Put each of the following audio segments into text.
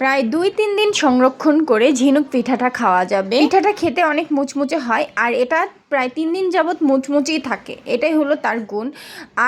প্রায় দুই তিন দিন সংরক্ষণ করে ঝিনুক পিঠাটা খাওয়া যাবে। পিঠাটা খেতে অনেক মুচমুচে হয়, আর এটা প্রায় তিন দিন যাবৎ মুচমুচেই থাকে। এটাই হলো তার গুণ।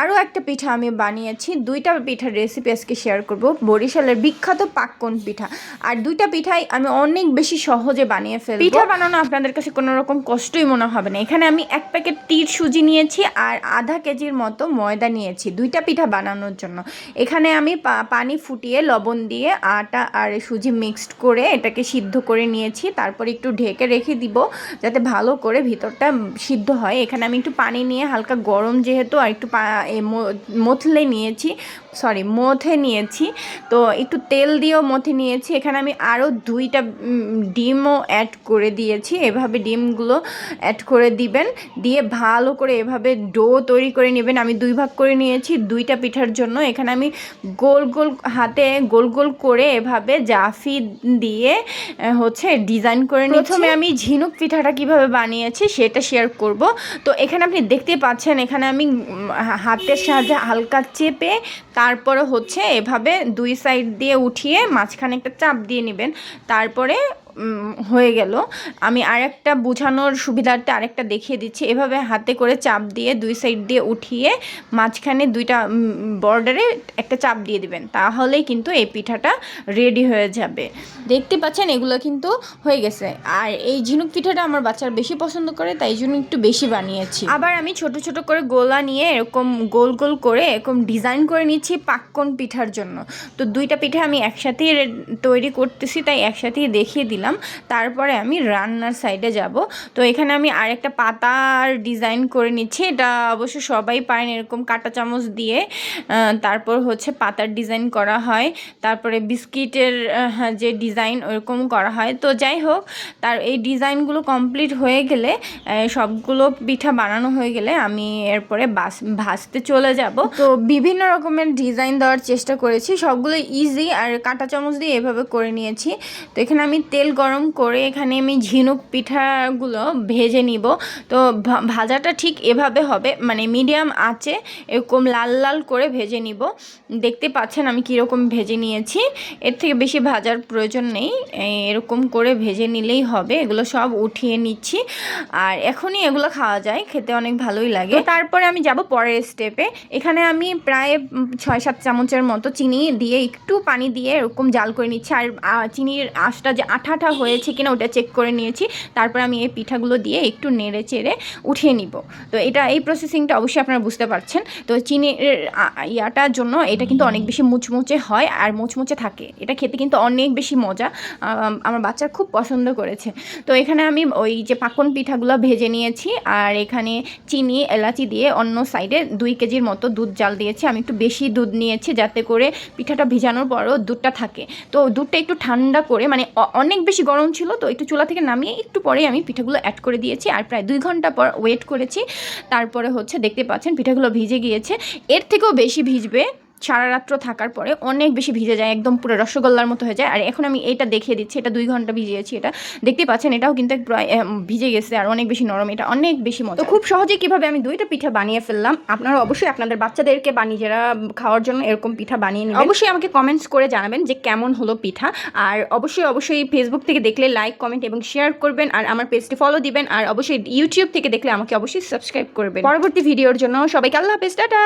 আরও একটা পিঠা আমি বানিয়েছি। দুইটা পিঠার রেসিপি আজকে শেয়ার করব। বরিশালের বিখ্যাত পাক্কন পিঠা। আর দুইটা পিঠাই আমি অনেক বেশি সহজে বানিয়ে ফেলব। পিঠা বানানো আপনাদের কাছে কোনো রকম কষ্টই মনে হবে না। এখানে আমি এক প্যাকেট টির সুজি নিয়েছি আর আধা কেজির মতো ময়দা নিয়েছি দুইটা পিঠা বানানোর জন্য। এখানে আমি পানি ফুটিয়ে লবণ দিয়ে আটা আর সুজি মিক্সড করে এটাকে সিদ্ধ করে নিয়েছি। তারপর একটু ঢেকে রেখে দিব যাতে ভালো করে ভিতরটা সিদ্ধ হয়। এখানে আমি একটু পানি নিয়ে হালকা গরম যেহেতু আর একটু পা- এ ম- মথলে নিয়েছি। সরি, মথে নিয়েছি। তো একটু তেল দিয়েও মথে নিয়েছি। এখানে আমি আরও দুইটা ডিমও অ্যাড করে দিয়েছি। এভাবে ডিমগুলো অ্যাড করে দিবেন। দিয়ে ভালো করে এভাবে ডো তৈরি করে নেবেন। আমি দুই ভাগ করে নিয়েছি দুইটা পিঠার জন্য। এখানে আমি গোল গোল হাতে গোল গোল করে এভাবে জাফি দিয়ে হচ্ছে ডিজাইন করে প্রথমে আমি ঝিনুক পিঠাটা কীভাবে বানিয়েছি সেটা শেয়ার করব। তো এখানে আপনি দেখতে পাচ্ছেন, এখানে আমি হাতের সাহায্যে হালকা চেপে তারপরে হচ্ছে এভাবে দুই সাইড দিয়ে উঠিয়ে মাঝখানে একটা চাপ দিয়ে নেবেন। তারপরে হয়ে গেল। আমি আরেকটা বোঝানোর সুবিধার্থে আরেকটা দেখিয়ে দিচ্ছি। এভাবে হাতে করে চাপ দিয়ে দুই সাইড দিয়ে উঠিয়ে মাঝখানে দুইটা বর্ডারে একটা চাপ দিয়ে দিবেন। তাহলেই কিন্তু এই পিঠাটা রেডি হয়ে যাবে। দেখতে পাচ্ছেন, এগুলো কিন্তু হয়ে গেছে। আর এই ঝিনুক পিঠাটা আমার বাচ্চার বেশি পছন্দ করে, তাই জন্য একটু বেশি বানিয়েছি। আবার আমি ছোট ছোট করে গোলা নিয়ে এরকম গোল গোল করে এরকম ডিজাইন করে নিচ্ছি পাক্কন পিঠার জন্য। তো দুইটা পিঠা আমি একসাথেই তৈরি করতেছি, তাই একসাথেই দেখিয়ে দিলাম। তারপরে আমি রান্নার সাইডে যাব। তো এখানে আমি আরেকটা পাতার ডিজাইন করে নিচ্ছি। এটা অবশ্য সবাই পারেন এরকম কাঁটা চামচ দিয়ে। তারপর হচ্ছে পাতার ডিজাইন করা হয়। তারপরে বিস্কিটের যে ডিজাইন ওরকম করা হয়। তো যাই হোক, তার এই ডিজাইনগুলো কমপ্লিট হয়ে গেলে সবগুলো পিঠা বানানো হয়ে গেলে আমি এরপরে বাস ভাজতে চলে যাব। তো বিভিন্ন রকমের ডিজাইন দেওয়ার চেষ্টা করেছি। সবগুলো ইজি আর কাঁটা চামচ দিয়ে এভাবে করে নিয়েছি। তো এখানে আমি তেল গরম করে এখানে আমি ঝিনুক পিঠাগুলো ভেজে নিব। তো ভাজাটা ঠিক এভাবে হবে। মানে মিডিয়াম আঁচে এরকম লাল লাল করে ভেজে নিব। দেখতে পাচ্ছেন আমি কীরকম ভেজে নিয়েছি। এর থেকে বেশি ভাজার প্রয়োজন নেই। এরকম করে ভেজে নিলেই হবে। এগুলো সব উঠিয়ে নিচ্ছি। আর এখনই এগুলো খাওয়া যায়। খেতে অনেক ভালোই লাগে। তারপরে আমি যাব পরের স্টেপে এখানে আমি প্রায় ছয় সাত চামচের মতো চিনি দিয়ে একটু পানি দিয়ে এরকম জাল করে নিচ্ছি। আর চিনির আঁশটা যে আঠা আঠা হয়েছে কিনা ওটা চেক করে নিয়েছি। তারপর আমি এই পিঠাগুলো দিয়ে একটু নেড়ে চেড়ে উঠিয়ে নিব। তো এটা এই প্রসেসিংটা অবশ্যই আপনারা বুঝতে পারছেন। তো চিনির ইয়াটার জন্য এটা কিন্তু অনেক বেশি মুচমুচে হয় আর মুচমুচে থাকে। এটা খেতে কিন্তু অনেক বেশি মজা। আমার বাচ্চা খুব পছন্দ করেছে। তো এখানে আমি ওই যে পাকন পিঠাগুলো ভেজে নিয়েছি আর এখানে চিনি, এলাচি দিয়ে অন্য সাইডে দুই কেজির মতো দুধ জাল দিয়েছি। আমি একটু বেশি দুধ নিয়েছি যাতে করে পিঠাটা ভিজানোর পরও দুধটা থাকে। তো দুধটা একটু ঠান্ডা করে মানে অনেক বেশি গরম ছিল, তো একটু চুলা থেকে নামিয়ে একটু পরে আমি পিঠাগুলো অ্যাড করে দিয়েছি আর প্রায় দুই ঘণ্টা পর ওয়েট করেছি। তারপরে হচ্ছে দেখতে পাচ্ছেন পিঠাগুলো ভিজে গিয়েছে। এর থেকেও বেশি ভিজবে সারা রাত্র থাকার পরে অনেক বেশি ভিজে যায়, একদম পুরো রসগোল্লার মতো হয়ে যায়। আর এখন আমি এটা দেখিয়ে দিচ্ছি, এটা দুই ঘণ্টা ভিজিয়েছি এটা। দেখতে পাচ্ছেন, এটাও কিন্তু ভিজে গেছে আর অনেক বেশি নরম, এটা অনেক বেশি মতো খুব সহজেই কীভাবে আমি দুইটা পিঠা বানিয়ে ফেললাম, আপনারা অবশ্যই আপনাদের বাচ্চাদেরকে বানিয়ে, যারা খাওয়ার জন্য এরকম পিঠা বানিয়ে নেবেন, অবশ্যই আমাকে কমেন্টস করে জানাবেন যে কেমন হলো পিঠা। আর অবশ্যই অবশ্যই ফেসবুক থেকে দেখলে লাইক কমেন্ট এবং শেয়ার করবেন, আর আমার পেজটি ফলো দিবেন, আর অবশ্যই ইউটিউব থেকে দেখলে আমাকে অবশ্যই সাবস্ক্রাইব করবেন। পরবর্তী ভিডিওর জন্য সবাইকে আল্লাহ হাফেজ, টাটা!